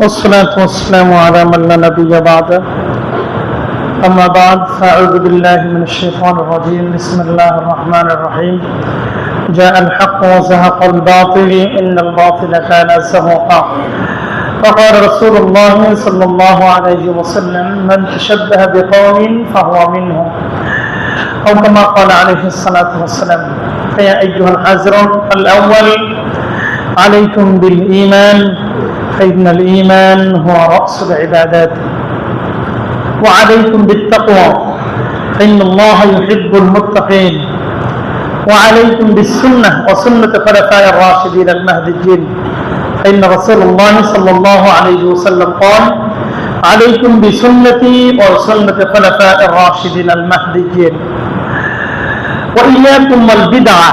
والصلاة والسلام على من لا نبي بعده. أما بعد فأعوذ بالله من الشيطان الرجيم. بسم الله الرحمن الرحيم. جاء الحق وزهق الباطل. إن الباطل كان زهوقا. فقال رسول الله صلى الله عليه وسلم من تشبه بقوم فهو منهم. أو كما قال عليه الصلاة والسلام فيا أيها الحذرون الأول عليكم بالإيمان فإن الإيمان هو رأس العبادات. وعليكم بالتقوى فإن الله يحب المتقين. وعليكم بالسنة وسنة خلفاء الراشدين المهديين. فإن رسول الله صلى الله عليه وسلم قال عليكم بسنتي وسنة خلفاء الراشدين المهديين. وإياكم والبدعة.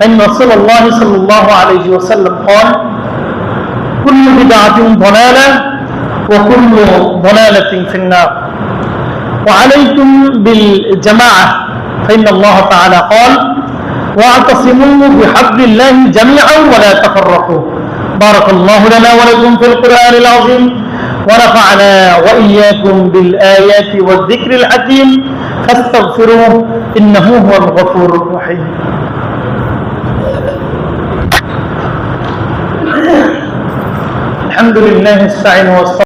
فإن رسول الله صلى الله عليه وسلم قال كل بدعة ضلالة وكل ضلالة في النار. وعليكم بالجماعة فإن الله تعالى قال واعتصموا بحبل الله جميعا ولا تفرقوا. بارك الله لنا ولكم في القرآن العظيم ونفعنا وإياكم بالآيات والذكر الحكيم فاستغفروه إنه هو الغفور الرحيم. আলহামদুলিল্লাহ